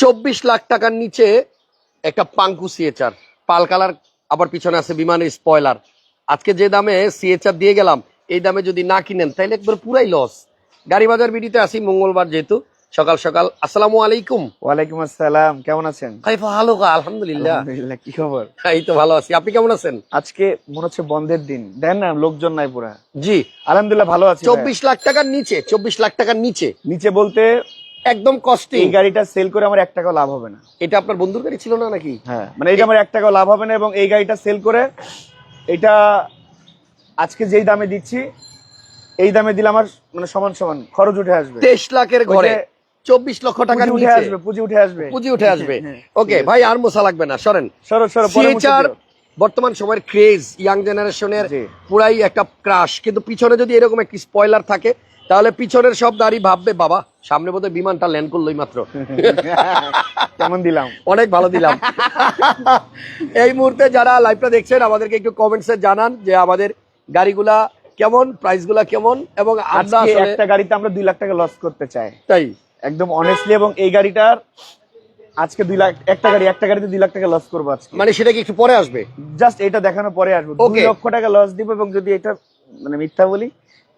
চব্বিশ লাখ টাকার নিচে একটা পাঙ্কু সিএচআর পাল কালার আবার পিছনে আছে বিমানের স্পয়লার। আজকে যে দামে সিএচআর দিয়ে গেলাম এই দামে যদি না কিনেন তাহলে একবার পুরাই লস গাড়ি বাজার বিডিতে আসি মঙ্গলবার যেহেতু। সকাল সকাল আসসালামু আলাইকুম। ওয়ালাইকুম আসসালাম কেমন আছেন? ভালো আলহামদুলিল্লাহ। আলহামদুলিল্লাহ কি খবর? এই তো ভালো আছি। আপনি কেমন আছেন? আজকে মনে হচ্ছে বন্ধের দিন। দেন না লোকজন নাই পুরা। জি। আলহামদুলিল্লাহ ভালো আছি চব্বিশ লাখ টাকার নিচে চব্বিশ লাখ টাকার নিচে। নিচে বলতে একদম কস্টিং এই গাড়িটা সেল করে আমার এক টাকাও লাভ হবে না। এটা আপনার বন্ধুর গাড়ি ছিল না নাকি? হ্যাঁ মানে এটা আমার এক টাকাও লাভ হবে না এবং এই গাড়িটা সেল করে এটা আজকে যেই দামে দিচ্ছি এই দামে দিলে আমার মানে সমান সমান খরচ উঠে আসবে। তেইশ লাখের ঘরে চব্বিশ লক্ষ পুঁজি উঠে আসবে পুঁজি উঠে আসবে। পুঁজি উঠে আসবে। হ্যাঁ, ওকে ভাই আর মশা লাগবে না। সরেন। সরো সরো পরে মুছে সিএচআর বর্তমান সময়ের ক্রেজ ইয়াং জেনারেশনের। পুরাই একটা ক্রাশ কিন্তু পিছনে যদি এরকম একটি স্পয়লার থাকে তাহলে পিছনের সব গাড়ি ভাববে বাবা সামনে বোধহয় বিমানটা ল্যান্ড করলোই মাত্র কেমন দিলাম? অনেক ভালো দিলাম। এই মুহূর্তে যারা লাইভটা দেখছেন আমাদেরকে একটু কমেন্টসে জানান যে আমাদের গাড়িগুলা কেমন প্রাইসগুলা কেমন এবং আমরা একটা গাড়িতে আমরা দুই লাখ টাকা লস করতে চাই। তাই? একদম অনেস্টলি এবং এই গাড়িটার আজকে দুই লাখ একটা গাড়ি একটা গাড়িতে দুই লাখ টাকা লস করব আজকে। মানে সেটা কি একটু পরে আসবে? জাস্ট এটা দেখানো পরে আসব। দুই লক্ষ টাকা লস দিব এবং যদি এটা মানে মিথ্যা বলি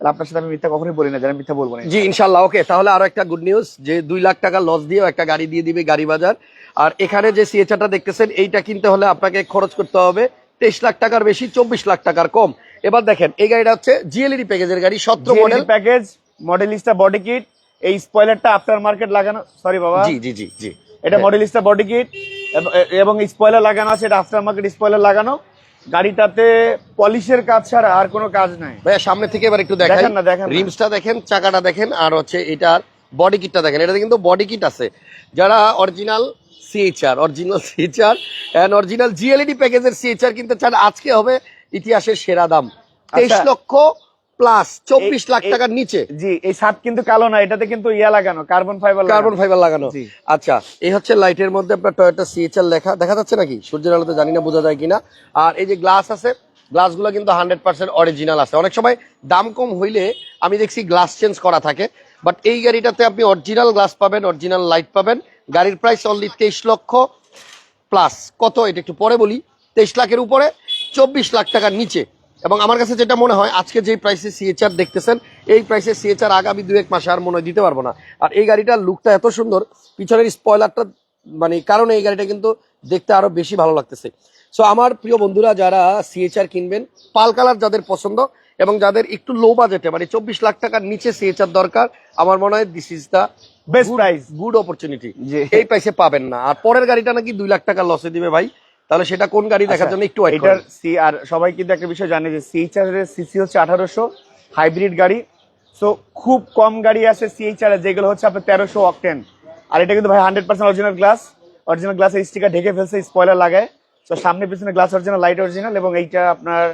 আপনার সাথে আমি মিথ্যা কখনোই বলি না যারা মিথ্যা বলব না। জি ইনশাল্লাহ ওকে তাহলে আরও একটা গুড নিউজ যে দুই লাখ টাকা লস দিয়েও একটা গাড়ি দিয়ে দিবে গাড়ি বাজার। আর এখানে যে সিএচআরটা দেখতেছেন এইটা কিনতে হলে আপনাকে খরচ করতে হবে তেইশ লাখ টাকার বেশি চব্বিশ লাখ টাকার কম। এবার দেখেন এই গাড়িটা হচ্ছে জিএলইডি প্যাকেজের গাড়ি সতেরো model package modellista body kit এই স্পয়লারটা আফটার মার্কেট লাগানো সরি বাবা। জি জি জি জি। এটা মডেলিস্টা বডি কিট এবং স্পয়লার লাগানো আছে এটা আফটার মার্কেট স্পয়লার লাগানো। গাড়িটাতে পলিশের কাজ ছাড়া আর কোনো কাজ নাই। ভাইয়া সামনে থেকে এবার একটু দেখেন না, দেখেন। রিমসটা দেখেন চাকাটা দেখেন আর হচ্ছে এটার বডি কিটটা দেখেন। এটাতে কিন্তু বডি কিট আছে। যারা original CHR original CHR and original GLED প্যাকেজের সিএইচআর কিনতে চান আজকে হবে ইতিহাসের সেরা দাম। তেইশ আচ্ছা। লক্ষ প্লাস চব্বিশ লাখ টাকার নিচে। জি এই ছাদ কিন্তু কালো না এটাতে কিন্তু ইয়া লাগানো কার্বন ফাইবার কার্বন ফাইবার লাগানো। আচ্ছা এই হচ্ছে লাইটের মধ্যে আপনার টয়োটা সিএচআর লেখা দেখা যাচ্ছে নাকি? সূর্যের আলোতে জানি না বোঝা যায় কিনা। আর এই যে গ্লাস আছে গ্লাসগুলো কিন্তু হান্ড্রেড পার্সেন্ট অরিজিনাল আছে। অনেক সময় দাম কম হইলে আমি দেখছি গ্লাস চেঞ্জ করা থাকে বাট এই গাড়িটাতে আপনি অরিজিনাল গ্লাস পাবেন অরিজিনাল লাইট পাবেন। গাড়ির প্রাইস অনলি তেইশ লক্ষ প্লাস কত? এটা একটু পরে বলি। তেইশ লাখের উপরে চব্বিশ লাখ টাকার নিচে। এবং আমার কাছে যেটা মনে হয় আজকে যে প্রাইসে সিএচআর দেখতেছেন এই প্রাইসে সিএচআর আগামী দু এক মাসে আর মনে দিতে পারব না। আর এই গাড়িটার লুকটা এত সুন্দর পিছনের স্পয়লারটা মানে কারণে এই গাড়িটা কিন্তু দেখতে আরও বেশি ভালো লাগতেছে। সো আমার প্রিয় বন্ধুরা যারা সিএচআর কিনবেন পাল কালার যাদের পছন্দ এবং যাদের একটু লো বাজেটে মানে চব্বিশ লাখ টাকার নিচে সিএচআর দরকার আমার মনে হয় this is the best price good opportunity. এই প্রাইসে পাবেন না। আর পরের গাড়িটা নাকি দুই লাখ টাকা লসে দিবে ভাই। তাহলে সেটা কোন গাড়ি দেখার জন্য একটু আচ্ছা, এটার সি আর সবাই কিন্তু একটা বিষয় জানে যে সিএইচআর এর সিসি হচ্ছে আঠারোশো হাইব্রিড গাড়ি। সো খুব কম গাড়ি আছে সিএইচ আর যেগুলো হচ্ছে আপনার তেরোশো অকটেন আর এটা কিন্তু ভাই hundred percent original glass original গ্লাসের স্টিকার ঢেকে ফেলছে স্পয়লার লাগায়। তো সামনে পিছনে গ্লাস অরিজিনাল লাইট অরিজিনাল এবং এইটা আপনার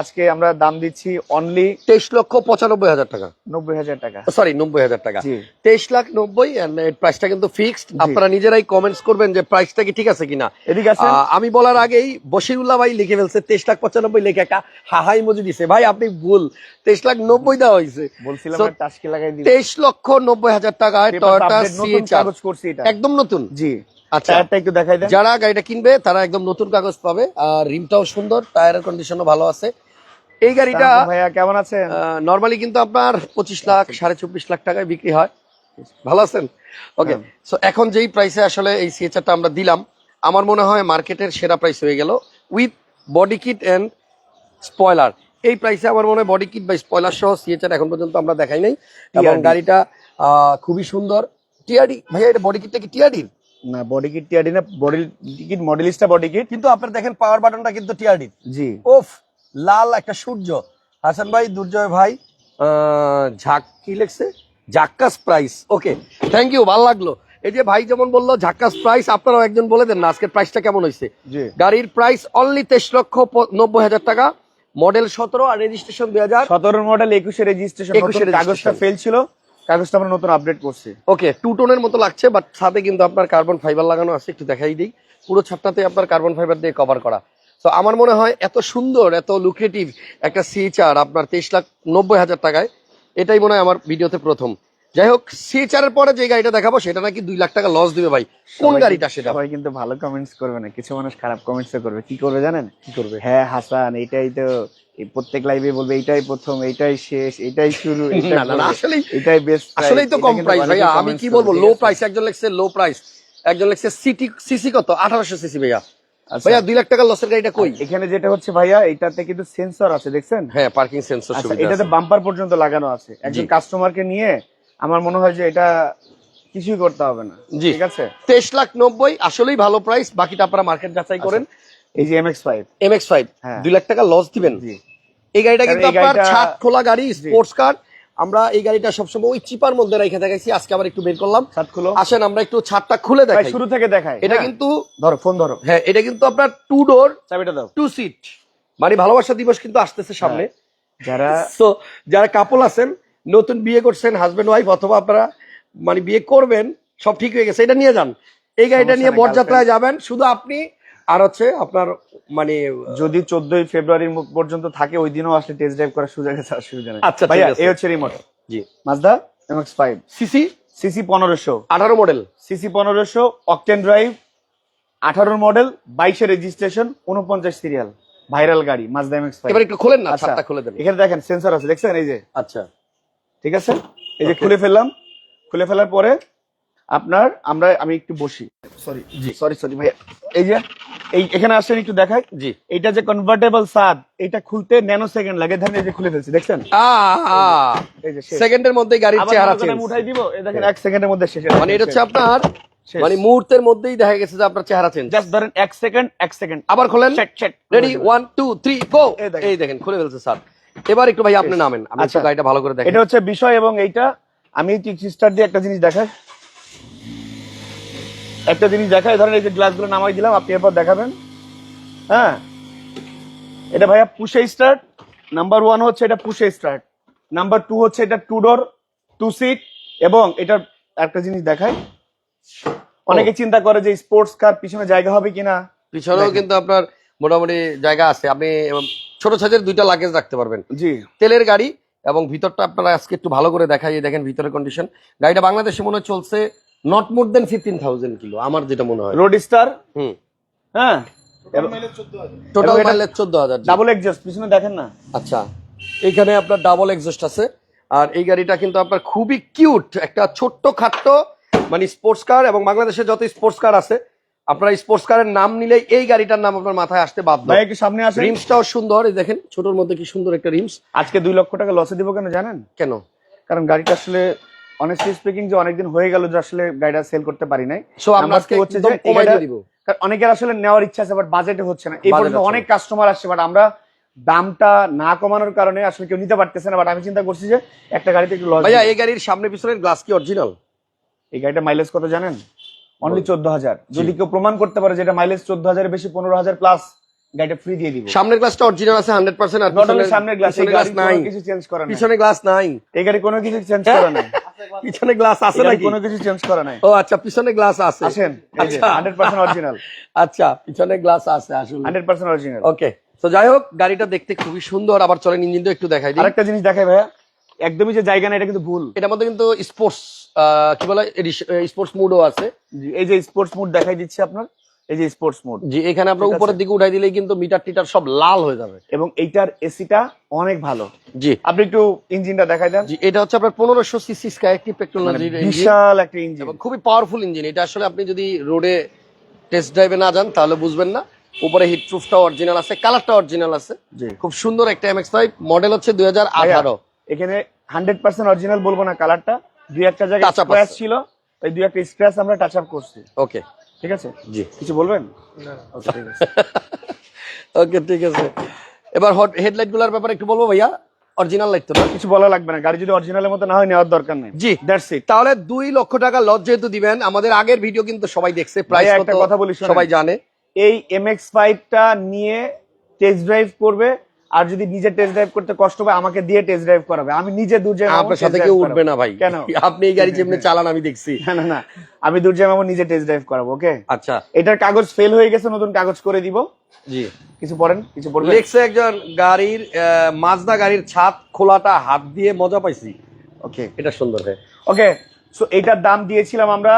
আজকে আমরা দাম দিচ্ছি অনলি তেইশ লক্ষ পঁচানব্বই হাজার টাকা। নব্বই হাজার টাকা। সরি নব্বই হাজার টাকা। তেইশ লাখ নব্বই প্রাইসটা কিন্তু ফিক্সড আপনারা নিজেরাই কমেন্টস করবেন যে প্রাইসটা কি ঠিক আছে কিনা। এদিকে আহ, আমি বলার আগেই বশিরুল্লাহ ভাই লিখে ফেলছে তেইশ লাখ পঁচানব্বই লিখে একটা হাহাই মজি দিছে। ভাই আপনি ভুল। তেইশ লাখ নব্বই দেওয়া হয়েছে। বলছিলাম তেইশ লক্ষ নব্বই হাজার টাকায় টয়োটা কাগজ করছি একদম নতুন। জি। আচ্ছা একটু দেখাই যারা গাড়িটা কিনবে তারা একদম নতুন কাগজ পাবে। আর রিমটাও সুন্দর টায়ারের কন্ডিশনও ভালো আছে। এই গাড়িটা ভাইয়া কেমন আছেন? নরমালি কিন্তু আপনার পঁচিশ লাখ সাড়ে চব্বিশ লাখ টাকায় বিক্রি হয়। ভালো আছেন? ওকে হ্যাঁ। সো এখন যেই প্রাইসে আসলে এই সিএচআরটা আমরা দিলাম আমার মনে হয় মার্কেটের সেরা প্রাইস হয়ে গেল with body kit and spoiler এই প্রাইসে আমার মনে হয় বডি কিট বা স্পয়লার সহ সিএচআর এখন পর্যন্ত আমরা দেখাই নাই। এবং গাড়িটা খুবই সুন্দর। টিআরডি ভাইয়া এটা বডি কিটটা কি টিআরডির না বডি কিট টিআরডি না body kit modellista body kit কিন্তু আপনার দেখেন পাওয়ার বাটনটা কিন্তু টিআরডির জি। ওফ লাল একটা সূর্য। হাসান ভাই দুর্জয় ভাই ঝাক কি লেখছে? ঝাক্কাস প্রাইস। ওকে থ্যাংক ইউ ভালো লাগল। এই যে ভাই যেমন বলল ঝাক্কাস প্রাইস আপনারাও একজন বলে দেন না আজকের প্রাইসটা কেমন হয়েছে? গাড়ির প্রাইস অনলি তেইশ লক্ষ নব্বই হাজার টাকা মডেল সতেরো আর রেজিস্ট্রেশন দুই হাজার। সতেরো মডেল একুশে রেজিস্ট্রেশন 21 এর কাগজটা ফেল ছিল। কাগজটা আমরা নতুন আপডেট করছি। ওকে টু টোনের মতো লাগছে বাট সাথে কিন্তু আপনার কার্বন ফাইবার লাগানো আছে একটু দেখাই দিই। পুরো ছাদটাতে আপনার কার্বন ফাইবার দিয়ে কভার করা। তো আমার মনে হয় এত সুন্দর এত লুক্রেটিভ একটা সিএচআর আপনার তেইশ লাখ নব্বই হাজার টাকায় এটাই মনে হয় আমার ভিডিওতে প্রথম। যাই হোক সিএচআর এর পরে যে গাড়িটা দেখাবো সেটা নাকি দুই লাখ টাকা লস দিবে ভাই। কোন গাড়িটা সেটা? সবাই কিন্তু ভালো কমেন্টস করবে না কিছু মানুষ খারাপ কমেন্টস করবে। কি করবে জানেন? কি করবে? হ্যাঁ হাসান এইটাই তো প্রত্যেক লাইভে বলবে এটাই প্রথম এটাই শেষ এটাই শুরু না, না, আসলেই- এটাই বেস্ট আসলেই তো কম প্রাইস ভাইয়া। আমি কি বলব? লো প্রাইস একজন লেখছে লো প্রাইস একজন লেখছে সিটি সিসি কত? আঠারোশো সিসি ভাইয়া। ভাইয়া দুই লাখ টাকা লসের গাড়িটা কই? এখানে যেটা হচ্ছে ভাইয়া এটাতে কিন্তু সেন্সর আছে দেখছেন? হ্যাঁ পার্কিং সেন্সর আচ্ছা সুবিধা এটাতে বাম্পার পর্যন্ত লাগানো আছে। একজন কাস্টমারকে নিয়ে আমার মনে হয় যে এটা কিছুই করতে হবে না। জি। ঠিক আছে? তেইশ লাখ নব্বই আসলেই ভালো প্রাইস বাকিটা আপনারা মার্কেট যাচাই করেন। এই যে MX five M X five. দুই লাখ টাকা লস দিবেন। এই গাড়িটা কিন্তু আপনার ছাদ খোলা গাড়ি স্পোর্টস কার আমরা এই গাড়িটা সবসময় ওই চিপার মধ্যে রেখে দেখাইছি আজকে আবার একটু বের করলাম। আসেন আমরা একটু ছাদটা খুলে দেখাই। শুরু থেকে দেখাই। এটা হ্যাঁ। কিন্তু ধরো ফোন ধরো। হ্যাঁ এটা কিন্তু আপনার টু ডোর চাবিটা দাও। টু সিট মানে ভালোবাসা দিবস কিন্তু আসতেছে সামনে। যারা তো যারা কাপল আছেন নতুন বিয়ে করছেন হাজবেন্ড ওয়াইফ অথবা আপনারা মানে বিয়ে করবেন সব ঠিক হয়ে গেছে। এটা নিয়ে যান। এই গাড়িটা নিয়ে বরযাত্রায় যাবেন। শুধু আপনি আর হচ্ছে আপনার মানে যদি চোদ্দই ফেব্রুয়ারির পর্যন্ত থাকে ওই দিনও আসলে টেস্ট ড্রাইভ করার সুযোগ আছে অসুবিধা নেই। আচ্ছা, ভাইয়া এই হচ্ছে রিমোট জি। Mazda MX five CC CC পনেরোশো। আঠারো মডেল সিসি পনেরোশো অকটেন ড্রাইভ আঠারো মডেল বাইশে রেজিস্ট্রেশন উনপঞ্চাশ সিরিয়াল ভাইরাল গাড়ি মাজদা এমএক্স ফাইভ এবার একটু খোলেন না আচ্ছা। ছাদটা খুলে দেন। এখানে দেখেন সেন্সর আছে দেখছেন? এই যে। আচ্ছা। ঠিক আছে? এই যে খুলে ফেললাম। খুলে ফেলার পরে আপনার আমরা আমি একটু বসি। সরি জি। সরি সরি ভাইয়া। এই যে এই এখানে আসেন একটু দেখাই। জি। এইটা যে কনভার্টেবল সাদ এটা খুলতে ন্যানো সেকেন্ড লাগে ধরেন এই যে খুলে ফেলছি দেখছেন? এই যে সেকেন্ডের মধ্যে গাড়ির চেহারা চেঞ্জ উঠাই দিব এই দেখেন এক সেকেন্ডের মধ্যে শেষ মানে এটা হচ্ছে আপনার মানে মুহূর্তের মধ্যেই দেখা গেছে যে আপনার চেহারা চেঞ্জ জাস্ট ধরেন এক সেকেন্ড এক সেকেন্ড আবার খোলেন? Ready one two three go এই দেখেন। খুলে ফেলছে স্যার এবার একটু ভাই আপনি নামেন আমি আচ্ছা। গাড়িটা ভালো করে দেখেন। এটা হচ্ছে বিষয় এবং এইটা আমি স্টার দিয়ে একটা জিনিস দেখাই। একটা জিনিস দেখাই ধরেন এই যে গ্লাসগুলো নামাই দিলাম আপনি এরপর দেখাবেন। হ্যাঁ? এটা ভাইয়া পুষে স্টার্ট নাম্বার ওয়ান হচ্ছে এটা পুষে স্টার্ট নাম্বার টু হচ্ছে এটা টু ডোর টু সিট এবং এটা একটা জিনিস দেখাই। অনেকে চিন্তা করে যে স্পোর্টস কার পিছনে জায়গা হবে কিনা। পিছনেও কিন্তু আপনার মোটামুটি জায়গা আছে। আপনি ছোট সাইজের দুইটা লাগেজ রাখতে পারবেন। জি। তেলের গাড়ি এবং ভিতরটা আপনারা আজকে একটু ভালো করে দেখাই দেখেন ভিতরের কন্ডিশন গাড়িটা বাংলাদেশে মনে চলছে not more than fifteen thousand kilo আমার যেটা মনে হয়। Road star hmm. হ্যাঁ। টোটাল মাইলেজ চোদ্দ হাজার। ডাবল এক্সস্ট পিছনে দেখেন না? আচ্ছা। এখানে আপনার ডাবল এক্সস্ট আছে। আর এই গাড়িটা কিন্তু আপনার খুবই কিউট একটা ছোট্ট খাট্ট মানে স্পোর্টস কার এবং বাংলাদেশে যত স্পোর্টস কার আছে আপনারা স্পোর্টস কারের নাম নিলে এই গাড়িটার নাম আপনার মাথায় আসতে বাধ্য। ভাই একটু সামনে আসেন। রিমসটাও সুন্দর এই দেখেন ছোটর মধ্যে কি সুন্দর একটা রিমস। আজকে দুই লক্ষ টাকা লসে দিব কেন জানেন? কেন? কারণ গাড়িটা আসলে অনেস্টলি স্পিকিং যে অনেকদিন হয়ে গেল যে আসলে গাড়িটা সেল করতে পারি নাই। সো আমরা আজকে হচ্ছে যে কমাই দিয়ে দিব। কারণ অনেকের আসলে নেওয়ার ইচ্ছা আছে বাট বাজেটে হচ্ছে না। এই পর্যন্ত অনেক কাস্টমার আসছে বাট আমরা দামটা না কমানোর কারণে আসলে কেউ নিতে পারতেছে না বাট আমি চিন্তা করছি যে একটা গাড়িতে একটু লস ভাইয়া এই গাড়ির সামনে পিছনের গ্লাস কি অরিজিনাল এই গাড়িটা মাইলেজ কত জানেন? অনলি চোদ্দ হাজার যদি কেউ প্রমাণ করতে পারে যেটা মাইলেজ চোদ্দ হাজারের বেশি পনেরো হাজার প্লাস গাড়িটা ফ্রি দিয়ে দিব। সামনের গ্লাসটা অরিজিনাল আছে হান্ড্রেড পার্সেন্ট আর পিছনের- সামনের গ্লাস এই গ্লাস নাই। কিছু চেঞ্জ করা নাই। পিছনে গ্লাস নাই। এই গাড়ি কোনো কিছু চেঞ্জ? করা নাই। পিছনে গ্লাস আছে নাকি? কোনো কিছু চেঞ্জ করা নাই। ও আচ্ছা পিছনে গ্লাস আছে। আসেন আচ্ছা। হান্ড্রেড পার্সেন্ট অরিজিনাল আচ্ছা পিছনে গ্লাস আছে আসলে হান্ড্রেড পার্সেন্ট অরিজিনাল ওকে তো যাই হোক গাড়িটা দেখতে খুবই সুন্দর আবার চলেন ইঞ্জিনটা একটু দেখাই দিই। আরেকটা জিনিস দেখাই ভাইয়া একদমই যে জায়গা না এটা কিন্তু ভুল। এটার মধ্যে কিন্তু স্পোর্টস কি বলে স্পোর্টস মুডও আছে। এই যে স্পোর্টস মুড দেখাই দিচ্ছি আপনার। এই যে স্পোর্টস মোড যে এখানে আপনার উপরের দিকে উঠাই দিলেই কিন্তু মিটার টিটার সব লাল হয়ে যাবে। এবং এইটার এসিটা অনেক ভালো। জি। আপনি একটু ইঞ্জিনটা দেখাই দেন। জি এটা হচ্ছে আপনার পনেরোশো সিসি স্কাইএক্টিভ মানে টেকনোলজির বিশাল একটা ইঞ্জিন এবং খুবই পাওয়ারফুল ইঞ্জিন এটা আসলে আপনি যদি রোডে টেস্ট ড্রাইভে না যান তাহলে বুঝবেন না। উপরে হিট প্রুফটা অরিজিনাল আছে কালারটা অরিজিনাল আছে। জি। খুব সুন্দর একটা এমএক্স ফাইভ মডেল হচ্ছে দুই হাজার আঠারো। এখানে হান্ড্রেড পার্সেন্ট অরিজিনাল বলব না কালারটা দুই একটা জায়গায় স্ক্র্যাচ ছিল ওই দুই একটা স্ক্র্যাচ আমরা টাচ আপ করছি। ওকে ঠিক আছে? জি। কিছু বলবেন? Okay, ঠিক আছে। ওকে ঠিক আছে। এবার হেডলাইটগুলার ব্যাপারে একটু বলব ভাইয়া? অরিজিনাল লাইট তো না? কিছু বলা লাগবে না গাড়ি যদি অরিজিনালের মতো না হয় নেওয়ার দরকার নেই। জি। দ্যাটস ইট তাহলে দুই লক্ষ টাকা লজ যেহেতু দিবেন আমাদের আগের ভিডিও কিন্তু সবাই দেখছে প্রাইস ভাইয়া, একটা কথা বলি সবাই জানে। এই এমএক্স ফাইভটা নিয়ে টেস্ট ড্রাইভ করবে আর যদি নিজে টেস্ট ড্রাইভ করতে কষ্ট হয় আমাকে দিয়ে টেস্ট ড্রাইভ করাবে। আমি নিজে দুর্জয় আপনার সাথে কেউ উঠবে না ভাই। কেন? আপনি এই গাড়ি যেমনি চালান আমি দেখছি। না না না। আমি দুর্জয় মামুন নিজে টেস্ট ড্রাইভ করাবো ওকে আচ্ছা। এটার কাগজ ফেল হয়ে গেছে নতুন কাগজ করে দিব। জি। কিছু পড়েন কিছু পড়বেন? লেখছে একজন গাড়ির মাজদা গাড়ির ছাদ খোলাটা হাত দিয়ে মজা পাইছি। ওকে এটা সুন্দর হ্যাঁ ওকে সো এটার দাম দিয়েছিলাম আমরা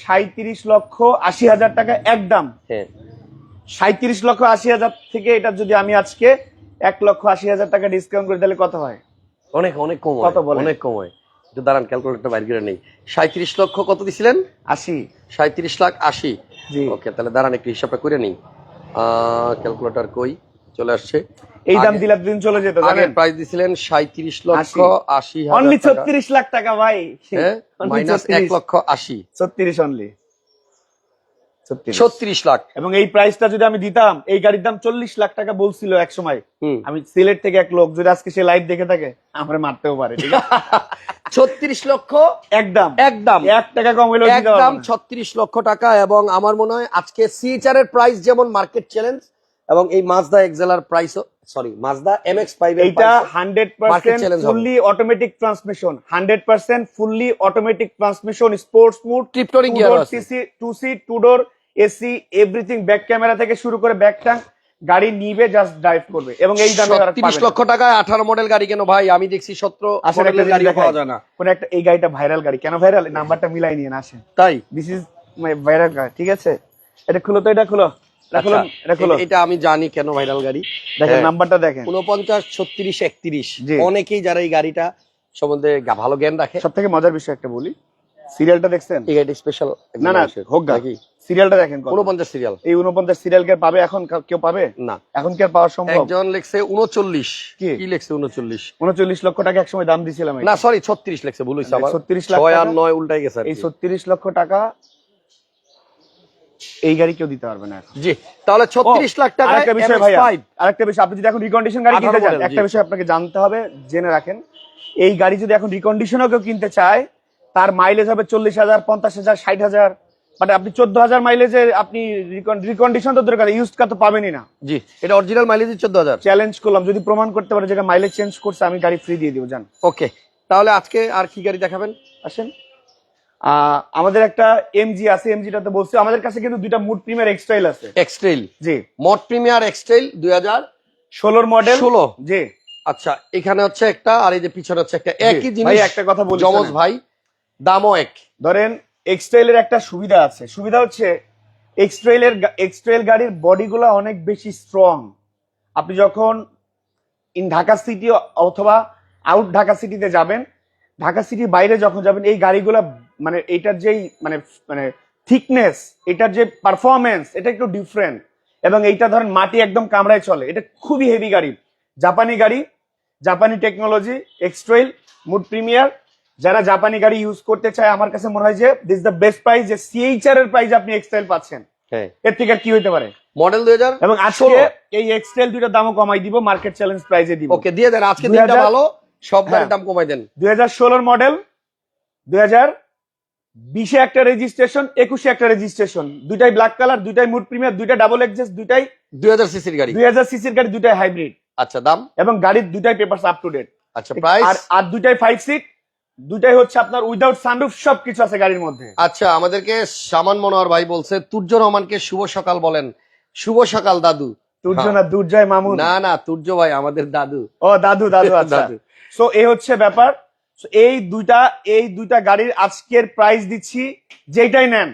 সাঁত্রিশ লক্ষ আশি হাজার টাকা একদম। হ্যাঁ। সাঁত্রিশ লক্ষ আশি হাজার থেকে এটা যদি আমি আজকে এক লক্ষ আশি হাজার টাকা ডিসকাউন্ট করে তাহলে কত হয়? অনেক অনেক কম কত বলেন? অনেক কম হয়। একটু দাঁড়ান ক্যালকুলেটর বাইর করে নেই। সাঁত্রিশ লক্ষ কত দিছিলেন? আশি। সাঁত্রিশ লাখ আশি। ওকে তাহলে দাঁড়ান একটু হিসাবটা করে নিই। ক্যালকুলেটর কই? চলে আসছে। এই দাম দিলে দিন চলে যেত আগের প্রাইস দিছিলেন সাঁত্রিশ লক্ষ আশি। অনলি হাজার টাকা। ছত্রিশ লাখ টাকা ভাই। হ্যাঁ? মাইনাস এক লক্ষ আশি। ছত্রিশ অনলি ছত্রিশ। লাখ। এবং এই প্রাইসটা যদি আমি দিতাম এই গাড়ির দাম চল্লিশ লাখ টাকা বলছিল এক সময়। আমি সিলেট থেকে এক লোক যদি আজকে সে লাইভ দেখে থাকে আমরা মারতেও পারে ঠিক আছে? ছত্রিশ লক্ষ? একদম। একদম। এক টাকা কম পারব একদম ছত্রিশ লক্ষ টাকা এবং আমার মনে হয় আজকে সিএচআর এর প্রাইস যেমন মার্কেট চ্যালেঞ্জ এবং এই Mazda Axela price sorry Mazda M X five এইটা hundred percent fully automatic transmission hundred percent fully automatic transmission sports mode আছে। Two C two door AC everything back camera থেকে শুরু করে back tank গাড়ি নিবে just drive করবে। এবং এই দামে তিরিশ লক্ষ টাকায় আঠারো মডেল গাড়ি কেন ভাই? আমি দেখছি সতেরো মডেলের গাড়ি পাওয়া যায় না। কোন একটা এই গাড়িটা ভাইরাল গাড়ি। কেন ভাইরাল নাম্বারটা মিলাই নিয়ে না আসেন। তাই? দিস ইজ মাই ভাইরাল গাড়ি ঠিক আছে? এটা খুলো তো এটা খুলো। এটা আচ্ছা, আমি জানি কেন ভাইরাল গাড়ি। দেখেন হ্যাঁ। নাম্বারটা দেখেন। উনপঞ্চাশ ছত্রিশ একত্রিশ। অনেকেই যারা এই গাড়িটা সম্বন্ধে ভালো জ্ঞান রাখে। সব থেকে মজার বিষয় একটা বলি। সিরিয়ালটা দেখছেন? এই গাড়িটা স্পেশাল না না হোক গা। নাকি? সিরিয়ালটা দেখেন। উনপঞ্চাশ সিরিয়াল। এই উনপঞ্চাশ সিরিয়াল কে পাবে? এখন কেউ পাবে? না। এখন কি পাওয়া সম্ভব? একজন লিখছে উনচল্লিশ কি? লিখছে উনচল্লিশ উনচল্লিশ লক্ষ টাকা একসময় দাম দিছিলাম না সরি ছত্রিশ লিখছে ভুল হয়েছে আমার। 36 লাখ আর নয় উল্টাই গেছে এই ছত্রিশ লক্ষ টাকা এই গাড়ি কেউ দিতে পারবে না জি তাহলে ছত্রিশ লাখ টাকা আরেকটা বিষয় ভাইয়া আরেকটা বিষয় আপনি যদি এখন রিকন্ডিশন গাড়ি 18 কিনতে চান একটা বিষয় আপনাকে জানতে হবে জেনে রাখেন। এই গাড়ি যদি এখন রিকন্ডিশনও কেউ কিনতে চায় তার মাইলেজ হবে চল্লিশ হাজার পঞ্চাশ হাজার ষাট হাজার মানে আপনি চোদ্দ হাজার মাইলেজে আপনি রিকন্ডিশন তো দরকার ইউজ কার তো পাবেনই না। জি এটা অরিজিনাল মাইলেজ চোদ্দ হাজার চ্যালেঞ্জ করলাম যদি প্রমাণ করতে পারে যেটা মাইলেজ চেঞ্জ করছে আমি গাড়ি ফ্রি দিয়ে দিব জান। ওকে তাহলে আজকে আর কি গাড়ি দেখাবেন? আসেন। আমাদের একটা এমজি আছে এমজিটা তো বলছি আমাদের কাছে কিন্তু দুইটা মুড প্রিমিয়ার এক্সট্রাইল আছে। X Trail G. Mod Premier X Trail দুই হাজার ষোলোর মডেল ষোলো। জি। আচ্ছা এখানে হচ্ছে একটা আর এই যে পিছনে হচ্ছে একটা একই জিনিস একটা কথা বলি জমজ ভাই দামও এক। ধরেন এক্সট্রেলের একটা সুবিধা আছে। সুবিধা হচ্ছে এক্সট্রেলের এক্সট্রেল গাড়ির বডিগুলো অনেক বেশি স্ট্রং আপনি যখন ইন ঢাকা সিটি অথবা আউট ঢাকা সিটিতে যাবেন ঢাকা সিটির বাইরে যখন যাবেন, এই গাড়িগুলো মানে এটার যেই মানে মানে থিকনেস এটার যে পারফরমেন্স এটা একটু ডিফারেন্ট এবং এইটা ধরেন মাটি একদম কামড়ায় চলে। এটা খুবই হেভি গাড়ি। জাপানি গাড়ি জাপানি টেকনোলজি এক্সট্রেল মুড প্রিমিয়ার যারা জাপানি গাড়ি ইউজ করতে চায় আমার কাছে মনে হয় যে দিস দ্য বেস্ট প্রাইস যে সিএইচআর এর প্রাইস আপনি এক্সট্রেল পাচ্ছেন। এর থেকে কি হইতে পারে? মডেল দুই হাজার এবং আজকে এই এক্সট্রেল দুইটা দামও কমাই দিব মার্কেট চ্যালেঞ্জ প্রাইসে দিব। ওকে দিয়ে দেন আজকে দিনটা ভালো সব গাড়ির হ্যাঁ। দাম কমাই দেন। দুই হাজার ষোলোর মডেল দুই হাজার বিশে একটা রেজিস্ট্রেশন একুশে একটা রেজিস্ট্রেশন দুইটাই ব্ল্যাক কালার দুইটাই মুড প্রিমিয়ার দুইটা ডাবল এক্সেস দুইটাই দুই হাজার সিসির গাড়ি। দুই হাজার সিসির গাড়ি দুইটাই হাইব্রিড আচ্ছা দাম? এবং গাড়ির দুইটাই পেপারস আপ টু ডেট আচ্ছা প্রাইস আর আর দুইটাই ফাইভ সিট দুইটাই হচ্ছে আপনার উইদাউট সানরুফ সব কিছু আছে গাড়ির মধ্যে। আচ্ছা আমাদেরকে সামান মনোহর ভাই বলছে তুর্য রহমানকে শুভ সকাল বলেন। শুভ সকাল দাদু। দুর্জনা দুর্জয় মামুন। না না তুর্য ভাই আমাদের দাদু। ও দাদু দাদু আচ্ছা। সো এই হচ্ছে ব্যাপার। এই দুইটা এই দুইটা গাড়ির আজকের প্রাইস দিচ্ছি যেটাই নেন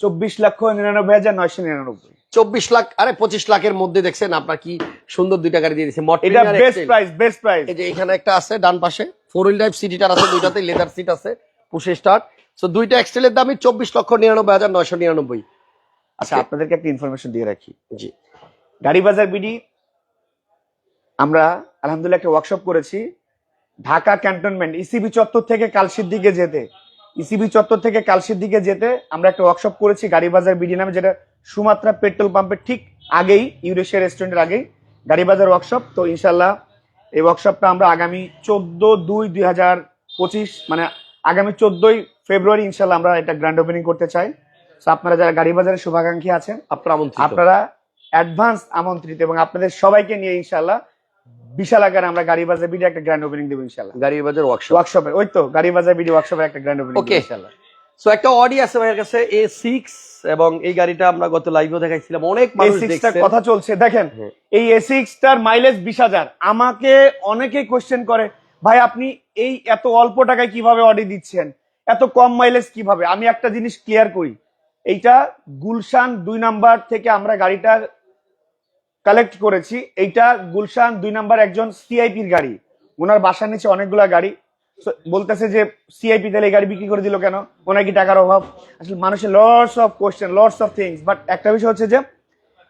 চব্বিশ লক্ষ নিরানব্বই হাজার নয়শো নিরানব্বই। চব্বিশ লাখ আরে পঁচিশ লাখের মধ্যে দেখছেন আপনার কি সুন্দর দুইটা গাড়ি দিয়ে দিচ্ছে এটা বেস্ট। প্রাইস বেস্ট প্রাইস এই যে এখানে একটা আছে ডান পাশে। ফোর হুইল ড্রাইভ সিটিটার আছে দুইটাতে লেদার সিট আছে পুশে স্টার্ট সো দুইটা এক্সেলের দামই চব্বিশ লক্ষ নিরানব্বই হাজার নয়শো নিরানব্বই। আচ্ছা আপনাদেরকে একটা ইনফরমেশন দিয়ে রাখি। জি। গাড়ি বাজার বিডি আমরা আলহামদুলিল্লাহ একটা ওয়ার্কশপ করেছি। ঢাকা ক্যান্টনমেন্ট ইসিবি চত্বর থেকে কালশির দিকে যেতে ইসিবি চত্বর থেকে কালশির দিকে যেতে আমরা একটা ওয়ার্কশপ করেছি গাড়ি বাজার বিডি নামে যেটা সুমাত্রা পেট্রোল পাম্পের ঠিক আগেই ইউরেশিয়া রেস্টুরেন্টের আগেই গাড়ি বাজার ওয়ার্কশপ তো ইনশাল্লাহ এই ওয়ার্কশপটা আমরা আগামী চোদ্দ দুই দুই হাজার পঁচিশ মানে আগামী চোদ্দই ফেব্রুয়ারি ইনশাল্লাহ আমরা এটা গ্র্যান্ড ওপেনিং করতে চাই। আপনারা যারা গাড়ি বাজারের শুভাকাঙ্ক্ষী আছেন আপনার অ্যাডভান্স আমন্ত্রিত এবং আপনাদের সবাইকে নিয়ে ইনশাল্লাহ বিশাল আকারে আমরা গাড়ি বাজার বিডি একটা গ্র্যান্ড ওপেনিং দেবো ইনশাল্লাহ। গাড়ির বাজার ওয়ার্কশপ ওয়ার্কশপের ওই তো গাড়ি বাজার বিডি ওয়ার্কশপের একটা গ্র্যান্ড ওপেনিং. ইনশাল্লাহ। সো একটা অডি আছে ভাইয়ের কাছে এ সিক্স এবং এই গাড়িটা আমরা গত লাইভেও দেখাইছিলাম। অনেক মানুষ কথা চলছে। দেখেন হ্যাঁ। এই এ সিক্সটার মাইলেজ বিশ হাজার। আমাকে অনেকেই কোশ্চেন করে ভাই আপনি এই এত অল্প টাকায় কীভাবে অডি দিচ্ছেন? এত কম মাইলেজ কীভাবে? আমি একটা জিনিস ক্লিয়ার করি। এইটা গুলশান দুই নাম্বার থেকে আমরা গাড়িটা কালেক্ট করেছি। এইটা গুলশান দুই নাম্বার একজন সিআইপির গাড়ি। ওনার বাসার নিচে অনেকগুলা গাড়ি। বলতেছে যে সিআইপি তাহলে গাড়ি বিক্রি করে দিল কেন? ওনার কি টাকার অভাব? আসলে মানুষের lots of question lots of things but একটা বিষয় হচ্ছে যে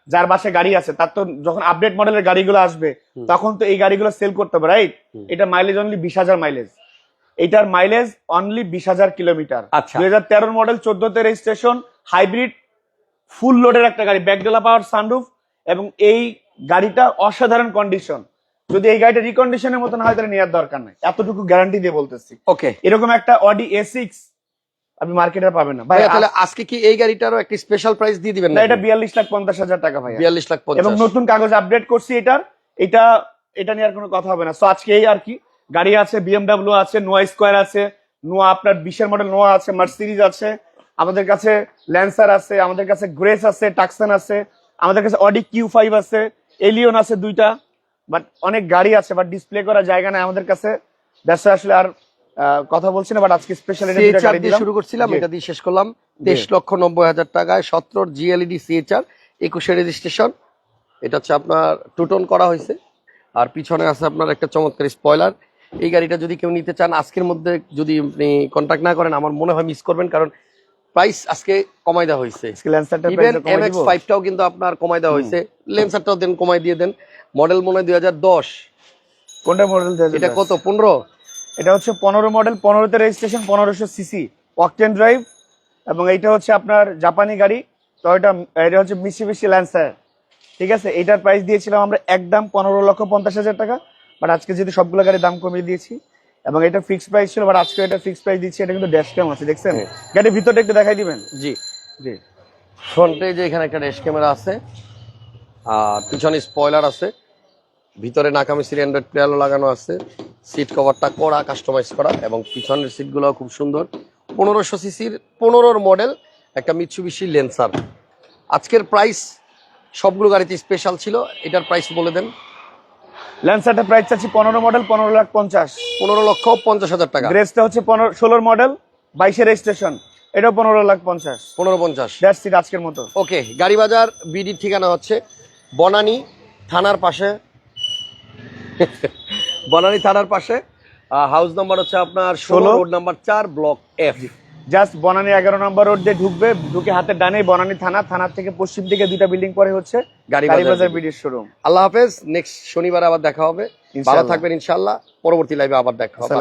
যার বাসায় গাড়ি আছে তার তো যখন আপডেট মডেলের গাড়িগুলো আসবে তখন তো এই গাড়িগুলো সেল করতে হবে রাইট এটা মাইলেজ অনলি বিশ হাজার মাইলেজ এটার মাইলেজ অনলি বিশ হাজার কিলোমিটার আচ্ছা। দুই হাজার তেরোর মডেল চোদ্দতে রেজিস্ট্রেশন হাইব্রিড ফুল লোডের একটা গাড়ি ব্যাকডেলা পাওয়ার সানরুফ এবং এই গাড়িটা অসাধারণ কন্ডিশন যদি এই গাড়িটা রিকন্ডিশনের মতন হয় তাহলে নেওয়ার দরকার নাই। এতটুকু গ্যারান্টি দিয়ে বলতেছি। ওকে এরকম একটা অডি এ সিক্স আপনি মার্কেটে পাবেন না। ভাই তাহলে আজকে কি এই গাড়িটারও একটা স্পেশাল প্রাইস দিয়ে দিবেন না এটা বিয়াল্লিশ লাখ পঞ্চাশ হাজার টাকা ভাই বিয়াল্লিশ লাখ এবং নতুন কাগজ আপডেট করছি এটার। এটা এটা নিয়ে আর কোনো কথা হবে না। সো আজকে এই আর কি। গাড়ি আছে বিএমডাব্লিউ আছে নোয়া স্কোয়ার আছে নোয়া আপনার বিশের মডেল নোয়া আছে মার্সিডিজ আছে আমাদের কাছে ল্যান্সার আছে আমাদের কাছে গ্রেস আছে টাকসান আছে আমাদের কাছে অডি কিউ ফাইভ আছে এলিয়ন আছে দুইটা। বাট অনেক গাড়ি আছে বাট ডিসপ্লে করার জায়গা নাই আমাদের কাছে। দ্যাটস আসলে আর কথা বলছি না বাট আজকে স্পেশাল সিএচআর দিয়ে শুরু করছিলাম এটা দিয়ে শেষ করলাম। তেইশ লক্ষ নব্বই হাজার টাকায় সতেরোর জিএলইডি সিএচআর একুশে রেজিস্ট্রেশন এটা হচ্ছে আপনার টুটন করা হয়েছে। আর পিছনে আছে আপনার একটা চমৎকার স্পয়লার এই গাড়িটা যদি কেউ নিতে চান আজকের মধ্যে যদি আপনি কন্ট্যাক্ট না করেন আমার মনে হয় মিস করবেন কারণ প্রাইস আজকে কমাই দেওয়া হয়েছে। ল্যান্সারটা ইভেন এম এক্স ফাইভটাও কিন্তু আপনার কমাই দেওয়া হয়েছে। লেন্সারটাও দেন কমাই দিয়ে দেন। মডেল মনে হয় দুই হাজার দশ। কোনটা মডেল এটা কত পনেরো? এটা হচ্ছে পনেরো মডেল পনেরোতে রেজিস্ট্রেশন পনেরোশো সিসি অকটেন ড্রাইভ এবং এইটা হচ্ছে আপনার জাপানি গাড়ি তো এটা এটা হচ্ছে মিশি মিশি ল্যান্সার ঠিক আছে? এটার প্রাইস দিয়েছিলাম আমরা একদম পনেরো লক্ষ পঞ্চাশ হাজার টাকা বাট আজকে যেহেতু সবগুলো গাড়ির দাম কমিয়ে দিয়েছি এবং এটা ফিক্স প্রাইস ছিল বাট আজকে এটা ফিক্স প্রাইস দিচ্ছি এটা কিন্তু ড্যাশ ক্যাম আছে দেখছেন? হ্যাঁ। গাড়ির ভিতরটা একটু দেখাই দিবেন। জি জি। ফ্রন্টে যে এখানে একটা রেস ক্যামেরা আছে আর পিছনে স্পয়লার আছে। ভিতরে নাকামিসির অ্যান্ড্রয়েড প্লেয়ারও লাগানো আছে। সিট কভারটা করা কাস্টমাইজ করা এবং পিছনের সিটগুলো খুব সুন্দর। পনেরোশো সিসির পনেরোর মডেল একটা মিৎসুবিশি লেন্সার আজকের প্রাইস সবগুলো গাড়িতে স্পেশাল ছিল এটার প্রাইস বলে দেন। ল্যান্সারটা প্রাইস চাচ্ছি পনেরো মডেল পনেরো লাখ পঞ্চাশ। পনেরো লক্ষ পঞ্চাশ হাজার টাকা। গ্রেসটা হচ্ছে পনেরো ষোলোর মডেল বাইশে রেজিস্ট্রেশন এটাও পনেরো লাখ পঞ্চাশ। পনেরো পঞ্চাশ। দ্যাটস ইট আজকের মতো। ওকে গাড়ি বাজার বিডির ঠিকানা হচ্ছে বনানী থানার পাশে। বনানী থানার পাশে। হাউস নাম্বার হচ্ছে আপনার ষোলো। রোড নাম্বার চার ব্লক এফ জাস্ট বনানী এগারো নম্বর রোড দিয়ে ঢুকবে ঢুকে হাতের ডানে বনানী থানা থানার থেকে পশ্চিম দিকে দুইটা বিল্ডিং পরে হচ্ছে গাড়ি বাজার বিডির শোরুম আল্লাহ হাফেজ নেক্সট শনিবার আবার দেখা হবে। ভালো থাকবেন ইনশাল্লাহ পরবর্তী লাইভে আবার দেখা হবে।